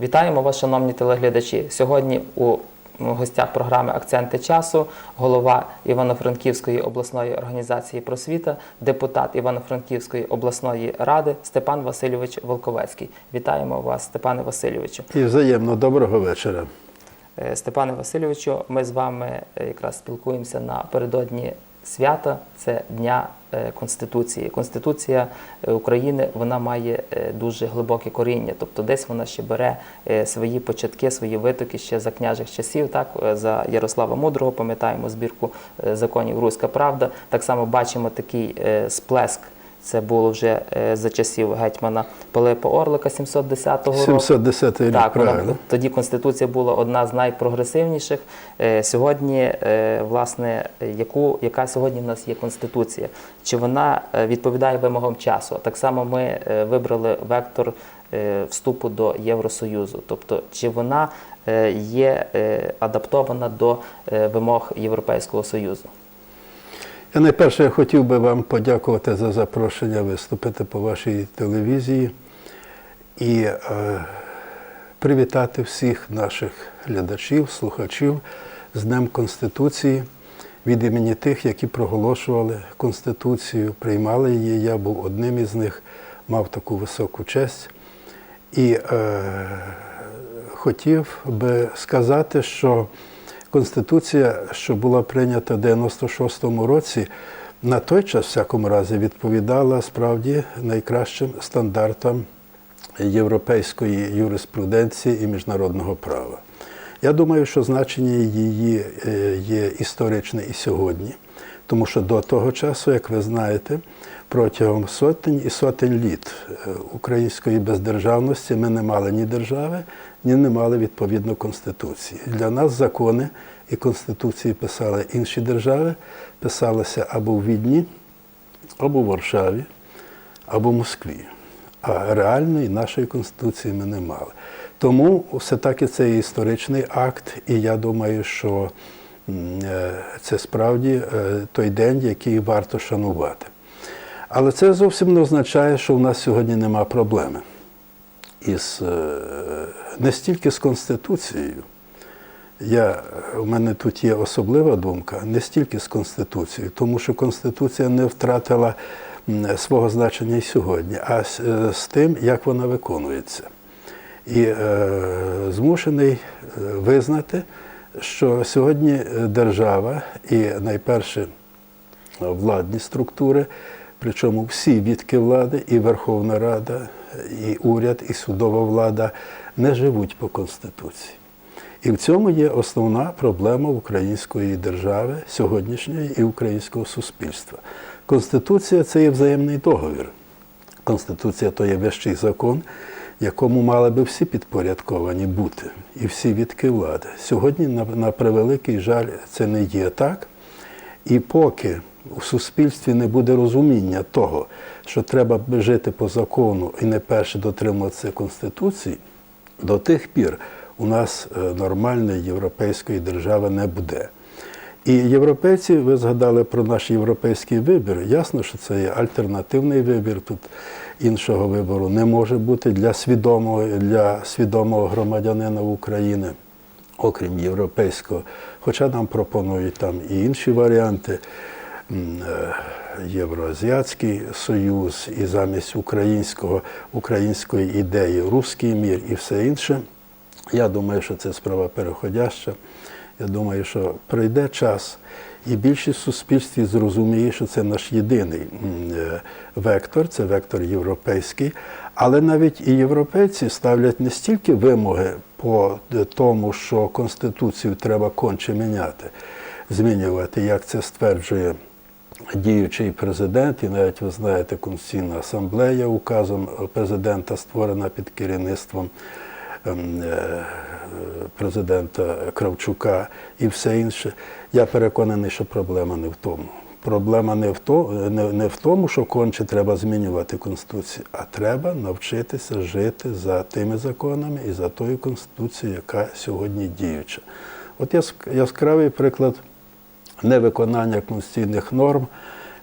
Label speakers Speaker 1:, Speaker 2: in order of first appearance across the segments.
Speaker 1: Вітаємо вас, шановні телеглядачі. Сьогодні у гостях програми Акценти часу голова Івано-Франківської обласної організації просвіта, депутат Івано-Франківської обласної ради Степан Васильович Волковецький. Вітаємо вас, Степане Васильовичу.
Speaker 2: І взаємно доброго вечора.
Speaker 1: Е, Степане Васильовичу, ми з вами е, якраз спілкуємося напередодні свята. Це Дня Конституції. Конституція е, України вона має е, дуже глибоке коріння, тобто десь вона ще бере е, свої початки, свої витоки ще за княжих часів. Так е, за Ярослава Мудрого пам'ятаємо збірку е, законів Руська Правда. Так само бачимо такий е, сплеск. Це було вже е, за часів гетьмана Пилипа Орлика 710 року.
Speaker 2: 710 рік,
Speaker 1: Так, вона, тоді Конституція була одна з найпрогресивніших. Е, Сьогодні, е, власне, яку, яка сьогодні в нас є Конституція? Чи вона відповідає вимогам часу? Так само ми вибрали вектор вступу до Євросоюзу. Тобто, чи вона є адаптована до вимог Європейського Союзу?
Speaker 2: Я найперше хотів би вам подякувати за запрошення виступити по вашій телевізії і е, привітати всіх наших глядачів, слухачів з Днем Конституції від імені тих, які проголошували Конституцію, приймали її. Я був одним із них, мав таку високу честь. І е, хотів би сказати, що Конституція, що була прийнята в 96-му році, на той час, в всякому разі, відповідала справді найкращим стандартам європейської юриспруденції і міжнародного права. Я думаю, що значення її е, є історичне і сьогодні, тому що до того часу, як ви знаєте, протягом сотень і сотень літ е, української бездержавності ми не мали ні держави, ні не мали відповідно Конституції. Для нас закони і Конституції писали інші держави, писалися або в Відні, або в Варшаві, або в Москві. А реальної нашої Конституції ми не мали. Тому все-таки це історичний акт, і я думаю, що е, це справді е, той день, який варто шанувати. Але це зовсім не означає, що в нас сьогодні нема проблеми із е, не стільки з Конституцією. Я, у мене тут є особлива думка, не стільки з Конституцією, тому що Конституція не втратила свого значення і сьогодні, а з, е, з тим, як вона виконується. І е, змушений е, визнати, що сьогодні держава і найперше владні структури, причому всі відки влади, і Верховна Рада, і уряд, і судова влада не живуть по Конституції. І в цьому є основна проблема української держави сьогоднішньої і українського суспільства. Конституція це є взаємний договір. Конституція то є вищий закон, якому мали би всі підпорядковані бути, і всі відки влади. Сьогодні, на, превеликий жаль, це не є так. І поки у суспільстві не буде розуміння того, що треба жити по закону і не перше дотримуватися Конституції, до тих пір у нас е, нормальної європейської держави не буде. І європейці, ви згадали про наш європейський вибір. Ясно, що це є альтернативний вибір. Тут іншого вибору не може бути для свідомого, для свідомого громадянина України, окрім європейського. Хоча нам пропонують там і інші варіанти. Євроазіатський союз і замість українського, української ідеї руський мір і все інше. Я думаю, що це справа переходяща. Я думаю, що пройде час, і більшість суспільстві зрозуміє, що це наш єдиний е, вектор, це вектор європейський. Але навіть і європейці ставлять не стільки вимоги по тому, що Конституцію треба конче міняти, змінювати, як це стверджує діючий президент, і навіть ви знаєте, Конституційна асамблея указом президента створена під керівництвом ем, е, президента Кравчука і все інше. Я переконаний, що проблема не в тому. Проблема не в, то, не, не в тому, що конче треба змінювати Конституцію, а треба навчитися жити за тими законами і за тою Конституцією, яка сьогодні діюча. От яскравий приклад невиконання конституційних норм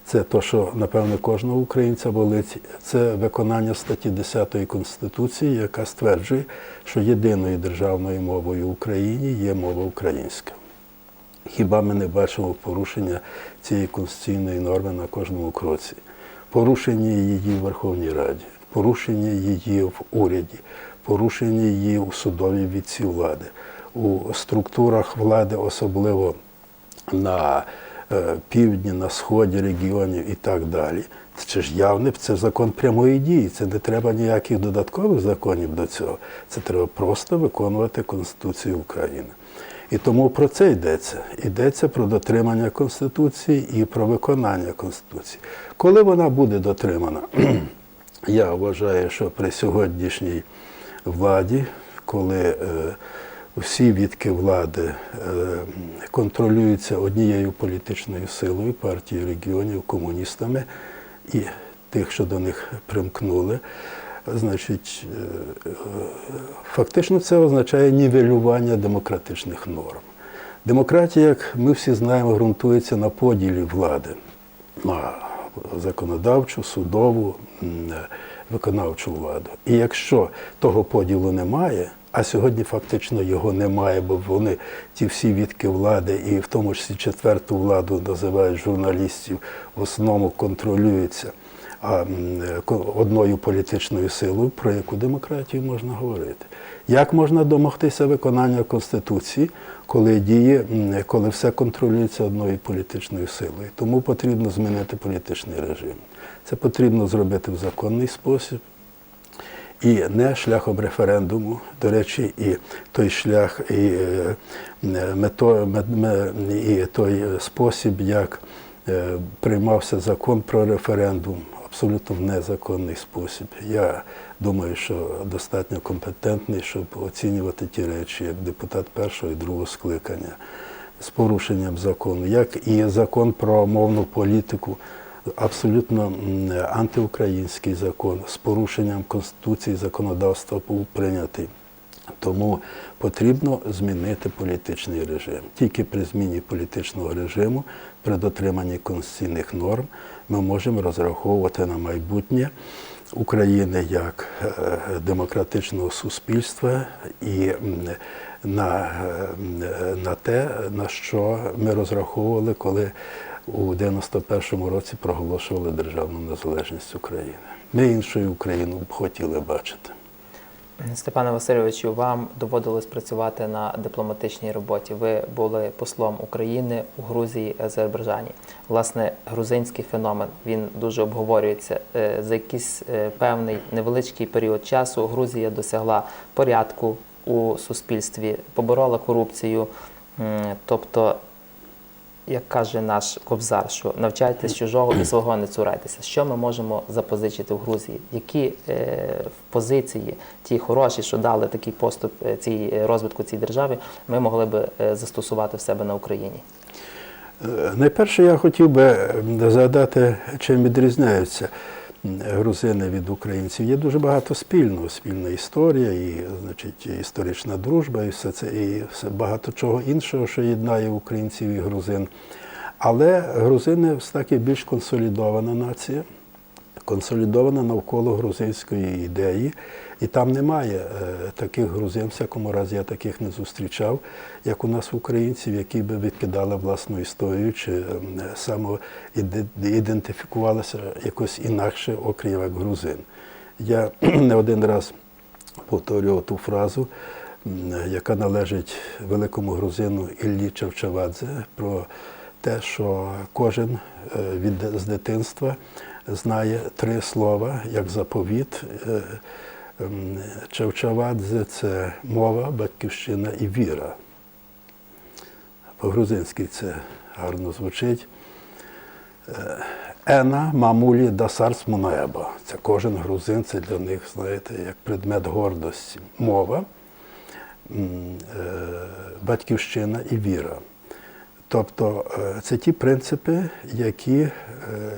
Speaker 2: Це то, що напевно кожного українця болить. Це виконання статті 10 Конституції, яка стверджує, що єдиною державною мовою в Україні є мова українська. Хіба ми не бачимо порушення цієї конституційної норми на кожному кроці? Порушення її в Верховній Раді, порушення її в уряді, порушення її у судовій відці влади, у структурах влади, особливо на е, півдні, на сході регіонів і так далі. Це ж явне, це закон прямої дії. Це не треба ніяких додаткових законів до цього. Це треба просто виконувати Конституцію України. І тому про це йдеться. Йдеться про дотримання Конституції і про виконання Конституції. Коли вона буде дотримана, я вважаю, що при сьогоднішній владі, коли е, всі відки влади е, контролюються однією політичною силою партією регіонів, комуністами і тих, що до них примкнули, значить, е, фактично це означає нівелювання демократичних норм. Демократія, як ми всі знаємо, ґрунтується на поділі влади на законодавчу, судову, е, виконавчу владу. І якщо того поділу немає, а сьогодні фактично його немає, бо вони ті всі відки влади, і в тому числі четверту владу називають журналістів, в основному контролюються а, одною політичною силою, про яку демократію можна говорити. Як можна домогтися виконання Конституції, коли діє, коли все контролюється одною політичною силою? Тому потрібно змінити політичний режим. Це потрібно зробити в законний спосіб. І не шляхом референдуму, до речі, і той шлях, і, е, мето, ме- ме- і той спосіб, як е, приймався закон про референдум, абсолютно в незаконний спосіб. Я думаю, що достатньо компетентний, щоб оцінювати ті речі, як депутат першого і другого скликання з порушенням закону, як і закон про мовну політику, абсолютно антиукраїнський закон з порушенням Конституції законодавства був прийнятий. Тому потрібно змінити політичний режим. Тільки при зміні політичного режиму, при дотриманні конституційних норм, ми можемо розраховувати на майбутнє України як е, демократичного суспільства і на, е, на те, на що ми розраховували, коли у 91-му році проголошували державну незалежність України. Ми іншу Україну б хотіли бачити.
Speaker 1: Степане Васильовичу, вам доводилось працювати на дипломатичній роботі. Ви були послом України у Грузії Азербайджані. Власне, грузинський феномен він дуже обговорюється. Е, За якийсь е, певний невеличкий період часу Грузія досягла порядку у суспільстві, поборола корупцію. Тобто, як каже наш кобзар, що навчайтесь чужого і свого не цурайтеся. Що ми можемо запозичити в Грузії? Які е, позиції, ті хороші, що дали такий поступ е, цій е, розвитку цій державі, ми могли би застосувати в себе на Україні?
Speaker 2: Найперше я хотів би згадати, чим відрізняються грузини від українців. Є дуже багато спільного, спільна історія, і значить, історична дружба, і все це, і все багато чого іншого, що єднає українців і грузин. Але грузини все-таки більш консолідована нація, консолідована навколо грузинської ідеї. І там немає е, таких грузин, всякому разі я таких не зустрічав, як у нас українців, які би відкидали власну історію чи ем, самоідентифікувалися якось інакше, окрім як грузин. Я не один раз повторював ту фразу, яка належить великому грузину Іллі Чавчавадзе про те, що кожен е, від з дитинства знає три слова як заповіт. Е, ем, Чавчавадзе це мова, батьківщина і віра. По-грузинськи це гарно звучить. Е, Ена, мамулі, дасарс мунаеба. Це кожен грузин, це для них, знаєте, як предмет гордості. Мова, е, батьківщина і віра. Тобто е, це ті принципи, які, е,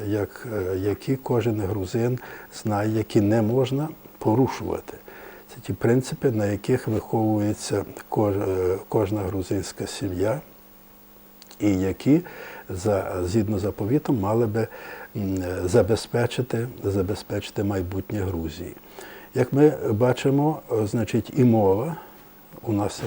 Speaker 2: як, е, які кожен грузин знає, які не можна порушувати. Це ті принципи, на яких виховується кожна грузинська сім'я. і які за, згідно заповітом мали би забезпечити, забезпечити майбутнє Грузії. Як ми бачимо, значить, і мова у нас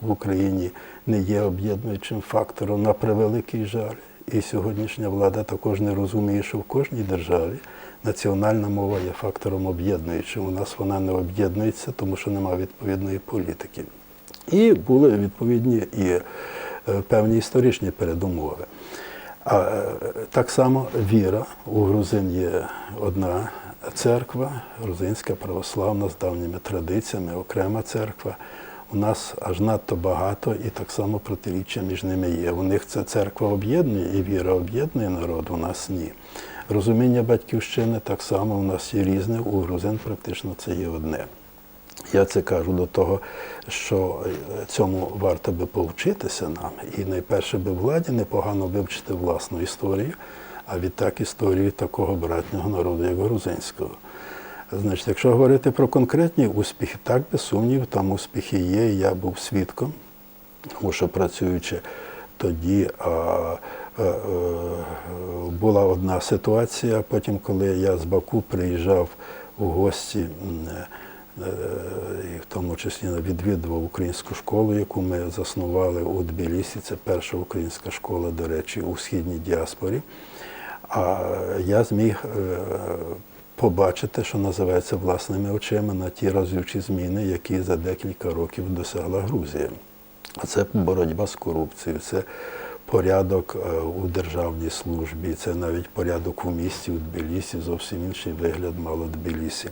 Speaker 2: в Україні не є об'єднуючим фактором на превеликий жаль. І сьогоднішня влада також не розуміє, що в кожній державі національна мова є фактором об'єднуючим. У нас вона не об'єднується, тому що немає відповідної політики. І були відповідні і е, певні історичні передумови. А е, так само віра у грузин є одна церква, грузинська православна з давніми традиціями, окрема церква. У нас аж надто багато і так само протиріччя між ними є. У них це церква об'єднує і віра об'єднує народ, у нас ні. Розуміння батьківщини так само у нас є різне, у грузин практично це є одне. Я це кажу до того, що е, цьому варто би повчитися нам. І найперше би владі непогано вивчити власну історію, а відтак історію такого братнього народу, як грузинського. Значить, якщо говорити про конкретні успіхи, так без сумнів, там успіхи є. Я був свідком, тому що працюючи тоді, а, а, е, була одна ситуація. Потім, коли я з Баку приїжджав у гості, м, е, і в тому числі відвідував українську школу, яку ми заснували у Тбілісі. Це перша українська школа, до речі, у східній діаспорі. А я зміг е, побачити, що називається власними очима на ті разючі зміни, які за декілька років досягла Грузія. А це боротьба з корупцією, це порядок е, у державній службі, це навіть порядок у місті, у Тбілісі, зовсім інший вигляд мало Тбілісі.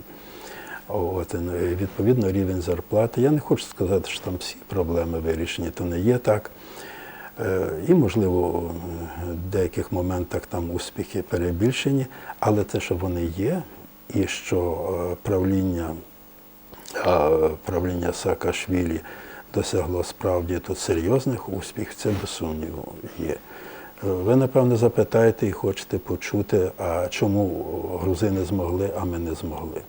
Speaker 2: От, ну, відповідно, рівень зарплати. Я не хочу сказати, що там всі проблеми вирішені, то не є так. Е, І, можливо, в деяких моментах там успіхи перебільшені, але те, що вони є, і що е, правління, е, правління Саакашвілі досягло справді тут серйозних успіхів, це без сумніву є. Е, Ви, напевно, запитаєте і хочете почути, а чому грузини змогли, а ми не змогли.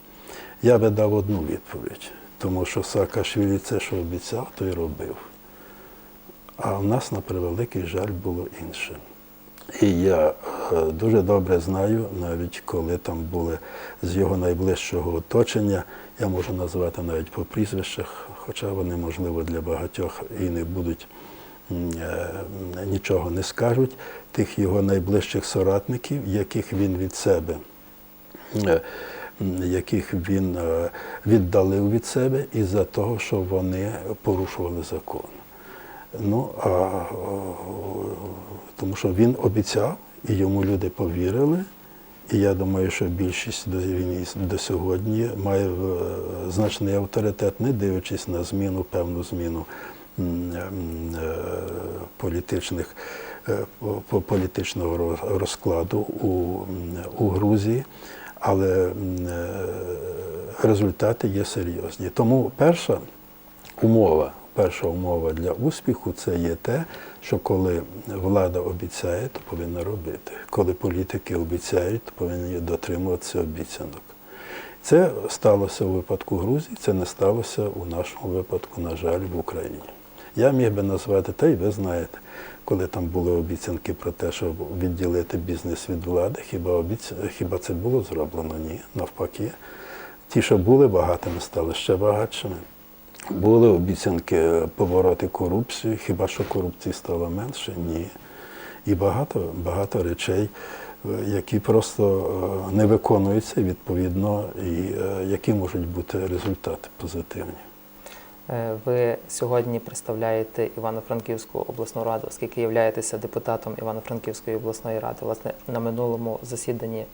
Speaker 2: Я би дав одну відповідь, тому що Саакашвілі це, що обіцяв, то й робив. А в нас, на превеликий жаль, було інше. І я е, дуже добре знаю, навіть коли там були з його найближчого оточення, я можу назвати навіть по прізвищах, хоча вони, можливо, для багатьох і не будуть е, нічого не скажуть, тих його найближчих соратників, яких він від себе е, яких він віддалив від себе із-за того, що вони порушували закон. Ну, а, тому що він обіцяв, і йому люди повірили. І я думаю, що більшість до війни до сьогодні має е, значний авторитет, не дивлячись на зміну, певну зміну е, політичних, е, по- по- політичного розкладу у, у Грузії, але результати є серйозні. Тому перша умова, перша умова для успіху це є те, що коли влада обіцяє, то повинна робити. Коли політики обіцяють, то повинні дотримуватися обіцянок. Це сталося у випадку Грузії, це не сталося у нашому випадку, на жаль, в Україні. Я міг би назвати, та й ви знаєте, коли там були обіцянки про те, щоб відділити бізнес від влади, хіба, обіц... хіба це було зроблено? Ні, навпаки. Ті, що були багатими, стали ще багатшими. Були обіцянки побороти корупцію, хіба що корупції стало менше? Ні. І багато, багато речей, е, які просто е, не виконуються відповідно, і е, які можуть бути результати позитивні.
Speaker 1: Ви сьогодні представляєте Івано-Франківську обласну раду, оскільки являєтеся депутатом Івано-Франківської обласної ради. Власне, на минулому засіданні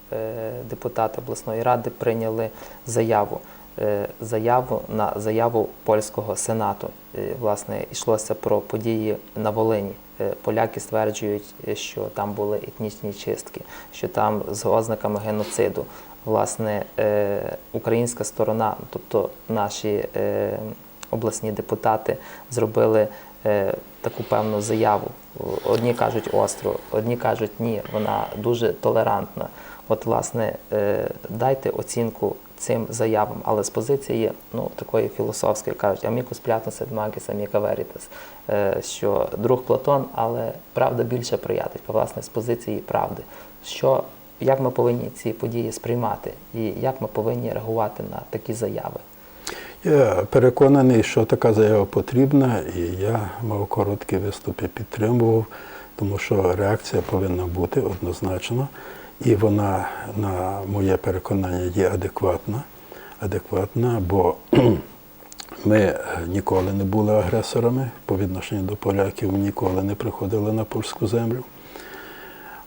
Speaker 1: депутати обласної ради прийняли заяву. Е, Заяву на заяву польського сенату. Е, Власне, йшлося про події на Волині. Е, Поляки стверджують, що там були етнічні чистки, що там з ознаками геноциду. Власне, українська сторона, тобто наші обласні депутати зробили таку певну заяву. Одні кажуть остро, одні кажуть ні, вона дуже толерантна. От, власне, дайте оцінку цим заявам, але з позиції ну, такої філософської кажуть, амікус плятус ед магіс, аміка верітас, е, що друг Платон, але правда більше приятель, власне, з позиції правди. Що, як ми повинні ці події сприймати і як ми повинні реагувати на такі заяви?
Speaker 2: Я переконаний, що така заява потрібна, і я мав короткий виступ і підтримував, тому що реакція повинна бути однозначно, і вона, на моє переконання, є адекватна, адекватна, бо ми е, ніколи не були агресорами по відношенню до поляків, ніколи не приходили на польську землю.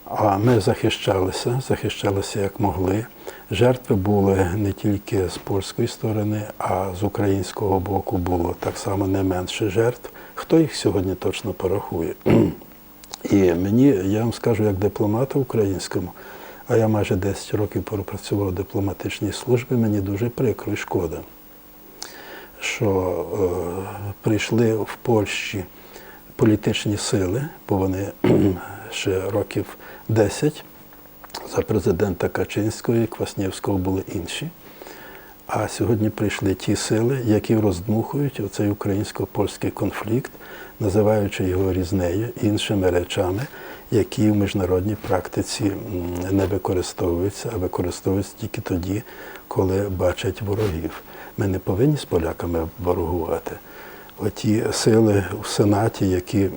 Speaker 2: А ми захищалися, захищалися як могли. Жертви були не тільки з польської сторони, а з українського боку було так само не менше жертв. Хто їх сьогодні точно порахує? І мені, я вам скажу, як дипломату українському, а я майже 10 років пропрацював в дипломатичній службі, мені дуже прикро і шкода, що е, прийшли в Польщі політичні сили, бо вони ще років 10 за президента Качинського і Кваснєвського були інші. А сьогодні прийшли ті сили, які роздмухують оцей українсько-польський конфлікт, називаючи його різнею іншими речами, які в міжнародній практиці не використовуються, а використовуються тільки тоді, коли бачать ворогів. Ми не повинні з поляками ворогувати. Оті сили в Сенаті, які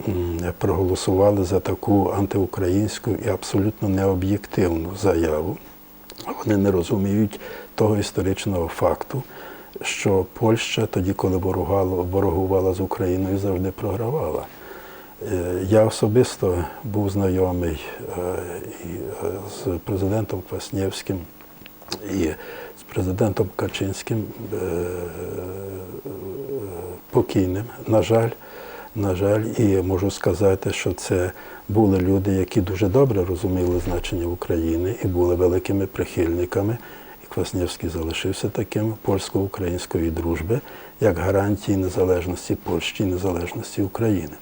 Speaker 2: проголосували за таку антиукраїнську і абсолютно необ'єктивну заяву, вони не розуміють того історичного факту, що Польща тоді, коли ворогувала, з Україною, завжди програвала. Е, Я особисто був знайомий е, е, з президентом Кваснєвським і з президентом Качинським покійним. На жаль, на жаль, і можу сказати, що це були люди, які дуже добре розуміли значення України і були великими прихильниками. Кваснєвський залишився таким польсько-української дружби, як гарантії незалежності Польщі і незалежності України.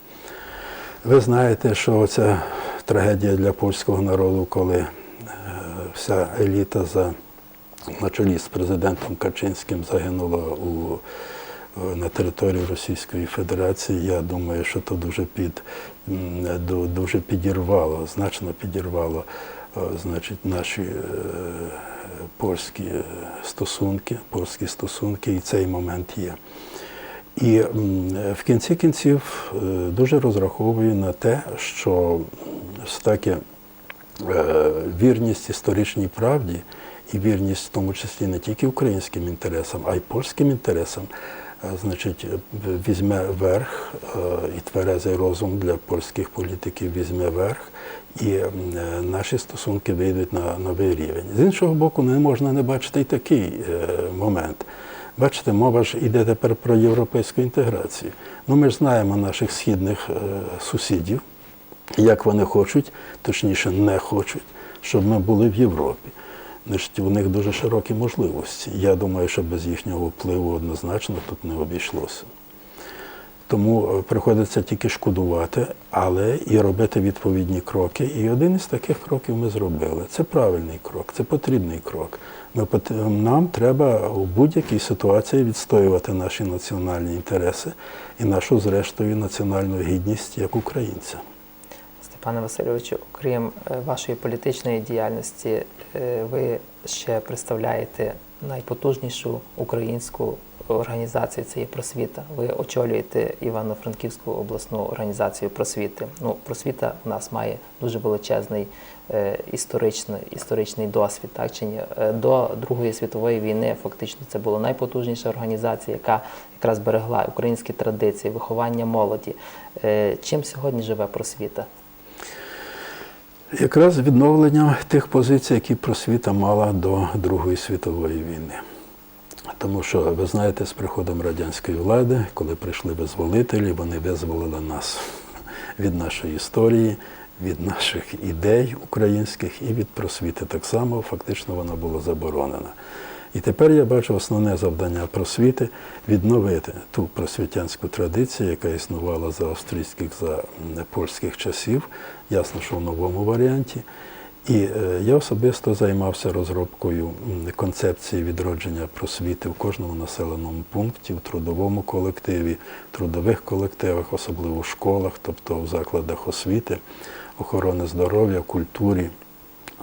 Speaker 2: Ви знаєте, що ця трагедія для польського народу, коли е, вся еліта за, на чолі з президентом Качинським загинула у, е, на території Російської Федерації, я думаю, що то дуже, під, дуже підірвало, значно підірвало е, значить, наші польські стосунки, польські стосунки, і цей момент є. І в кінці кінців е, дуже розраховую на те, що все-таки е, вірність історичній правді і вірність в тому числі не тільки українським інтересам, а й польським інтересам, значить, е, візьме верх е, і тверезий розум для польських політиків візьме верх, і е, наші стосунки вийдуть на новий рівень. З іншого боку, не можна не бачити й такий е, момент. Бачите, мова ж йде тепер про європейську інтеграцію. Ну, ми ж знаємо наших східних е, сусідів, як вони хочуть, точніше не хочуть, щоб ми були в Європі. У них дуже широкі можливості. Я думаю, що без їхнього впливу однозначно тут не обійшлося. Тому е, приходиться тільки шкодувати, але і робити відповідні кроки. І один із таких кроків ми зробили. Це правильний крок, це потрібний крок. Ми, нам треба у будь-якій ситуації відстоювати наші національні інтереси і нашу, зрештою, національну гідність як українця.
Speaker 1: Степане Васильовичу, окрім е, вашої політичної діяльності, ви ще представляєте найпотужнішу українську організацію це є просвіта. Ви очолюєте Івано-Франківську обласну організацію просвіти. Ну, просвіта у нас має дуже величезний е, історичний, історичний досвід. Так чи ні? Е, До Другої світової війни фактично це була найпотужніша організація, яка якраз берегла українські традиції, виховання молоді. Е, Чим сьогодні живе просвіта?
Speaker 2: Якраз відновленням тих позицій, які просвіта мала до Другої світової війни. Тому що, ви знаєте, з приходом радянської влади, коли прийшли визволителі, вони визволили нас від нашої історії, від наших ідей українських і від просвіти. Так само фактично вона була заборонена. І тепер я бачу основне завдання просвіти відновити ту просвітянську традицію, яка існувала за австрійських, за польських часів, ясно, що в новому варіанті. І е, я особисто займався розробкою концепції відродження просвіти в кожному населеному пункті, в трудовому колективі, трудових колективах, особливо в школах, тобто в закладах освіти, охорони здоров'я, культурі.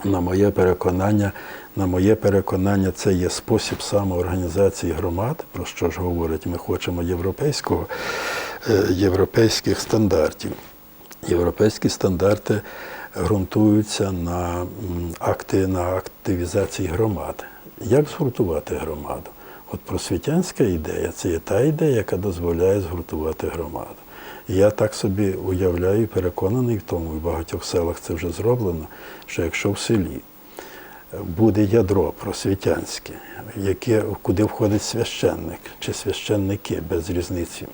Speaker 2: На моє переконання, на моє переконання, це є спосіб самоорганізації громад, про що ж говорить, ми хочемо європейського, е, європейських стандартів. Європейські стандарти ґрунтуються на акти на активізації громад. Як згуртувати громаду? От просвітянська ідея це є та ідея, яка дозволяє згуртувати громаду. Я так собі уявляю, переконаний в тому, і в багатьох селах це вже зроблено, що якщо в селі буде ядро просвітянське, яке, куди входить священник чи священники без різниці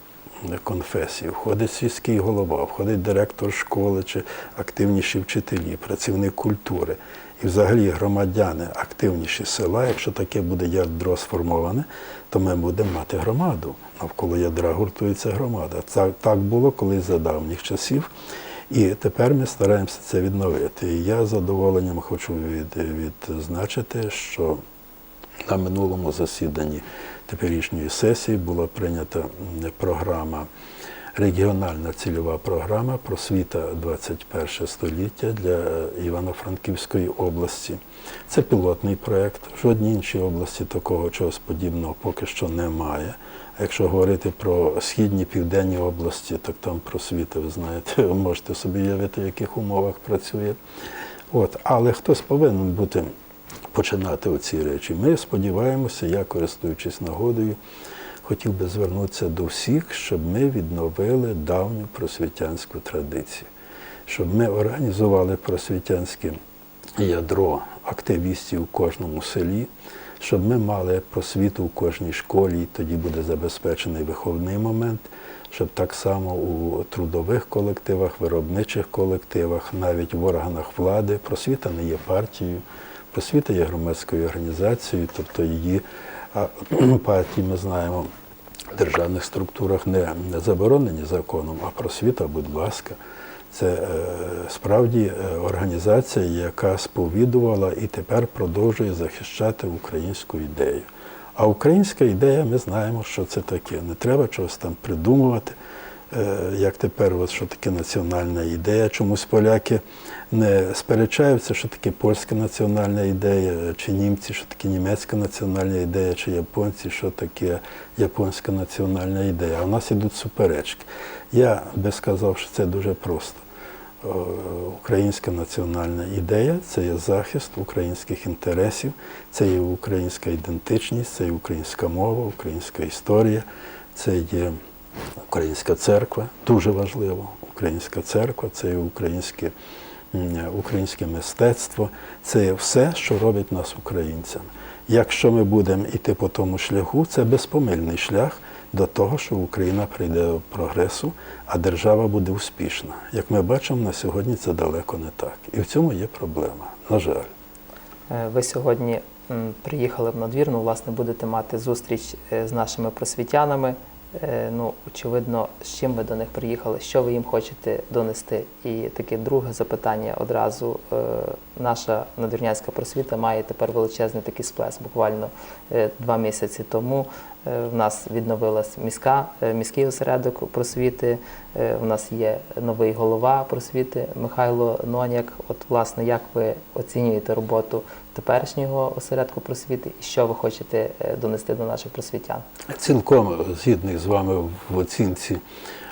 Speaker 2: конфесії, входить сільський голова, входить директор школи чи активніші вчителі, працівник культури. І взагалі громадяни активніші села, якщо таке буде ядро сформоване, то ми будемо мати громаду. Навколо ядра гуртується громада. Це так було колись за давніх часів. І тепер ми стараємося це відновити. І я з задоволенням хочу від, відзначити, що на минулому засіданні теперішньої сесії була прийнята програма, регіональна цільова програма просвіта 21 століття для Івано-Франківської області. Це пілотний проєкт. В жодній іншій області такого чогось подібного поки що немає. Якщо говорити про східні південні області, так там просвіта, ви знаєте, ви можете собі уявити, в яких умовах працює. От, але хтось повинен бути починати оці речі. Ми сподіваємося, я користуючись нагодою, хотів би звернутися до всіх, щоб ми відновили давню просвітянську традицію, щоб ми організували просвітянське ядро активістів у кожному селі, щоб ми мали просвіту в кожній школі, і тоді буде забезпечений виховний момент, щоб так само у трудових колективах, виробничих колективах, навіть в органах влади просвіта не є партією, просвіта є громадською організацією, тобто її партії ми знаємо державних структурах не, не заборонені законом, а просвіта, будь ласка. Це е, справді е, організація, яка сповідувала і тепер продовжує захищати українську ідею. А українська ідея, ми знаємо, що це таке. Не треба чогось там придумувати. Е, Як тепер, от, що таке національна ідея. Чомусь поляки не сперечаються, що таке польська національна ідея, чи німці, що таке німецька національна ідея, чи японці, що таке японська національна ідея. А у нас ідуть суперечки. Я би сказав, що це дуже просто. Е, Українська національна ідея це є захист українських інтересів, це є українська ідентичність, це є українська мова, українська історія, це є українська церква, дуже важливо. Українська церква, це є українське, українське мистецтво, це все, що робить нас українцями. Якщо ми будемо йти по тому шляху, це безпомильний шлях до того, що Україна прийде до прогресу, а держава буде успішна. Як ми бачимо, на сьогодні це далеко не так. І в цьому є проблема. На жаль.
Speaker 1: Е, Ви сьогодні приїхали в надвірну, власне, будете мати зустріч е, з нашими просвітянами. Е, Ну, очевидно, з чим ви до них приїхали, що ви їм хочете донести. І таке друге запитання одразу. Наша надвірнянська просвіта має тепер величезний такий сплеск. Буквально е, два місяці тому е, в нас відновилась міська, е, міський осередок просвіти. У нас є новий голова просвіти Михайло Ноняк. От, власне, як ви оцінюєте роботу теперішнього осередку просвіти і що ви хочете донести до наших просвітян?
Speaker 2: Цілком згідний з вами в оцінці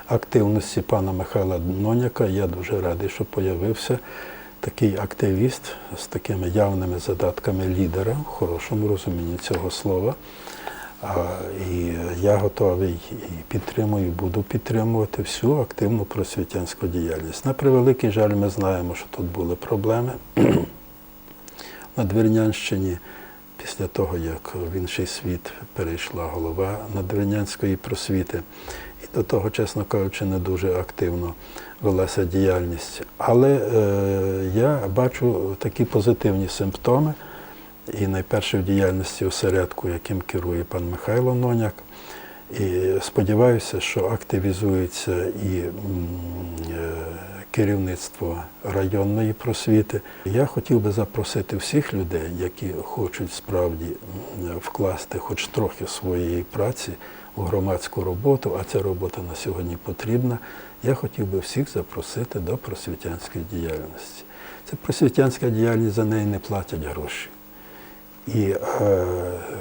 Speaker 2: активності пана Михайла Ноняка. Я дуже радий, що появився такий активіст з такими явними задатками лідера, в хорошому розумінні цього слова. І я готовий і підтримую, буду підтримувати всю активну просвітянську діяльність. На превеликий жаль, ми знаємо, що тут були проблеми на Двірнянщині. Після того, як в інший світ перейшла голова надвірнянської просвіти, і до того, чесно кажучи, не дуже активно велася діяльність. Але е, я бачу такі позитивні симптоми, і найперше в діяльності осередку, яким керує пан Михайло Ноняк. І сподіваюся, що активізується і е, керівництво районної просвіти. Я хотів би запросити всіх людей, які хочуть справді вкласти хоч трохи своєї праці у громадську роботу, а ця робота на сьогодні потрібна. Я хотів би всіх запросити до просвітянської діяльності. Це просвітянська діяльність, за неї не платять гроші. І е,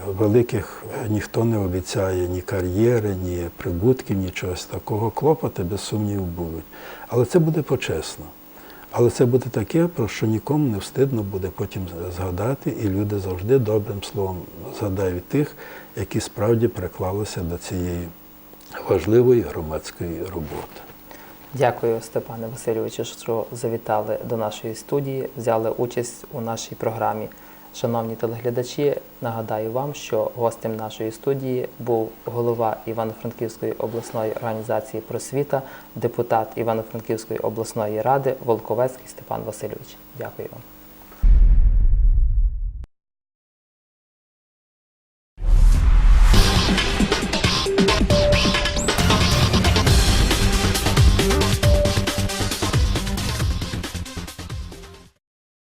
Speaker 2: великих ніхто не обіцяє ні кар'єри, ні прибутків, нічого такого. Клопоти, без сумніву, будуть. Але це буде почесно. Але це буде таке, про що нікому не встидно буде потім згадати, і люди завжди добрим словом згадають тих, які справді приклалися до цієї важливої громадської роботи.
Speaker 1: Дякую, Степане Васильовичу, що завітали до нашої студії, взяли участь у нашій програмі. Шановні телеглядачі, нагадаю вам, що гостем нашої студії був голова Івано-Франківської обласної організації просвіта, депутат Івано-Франківської обласної ради Волковецький Степан Васильович. Дякую вам.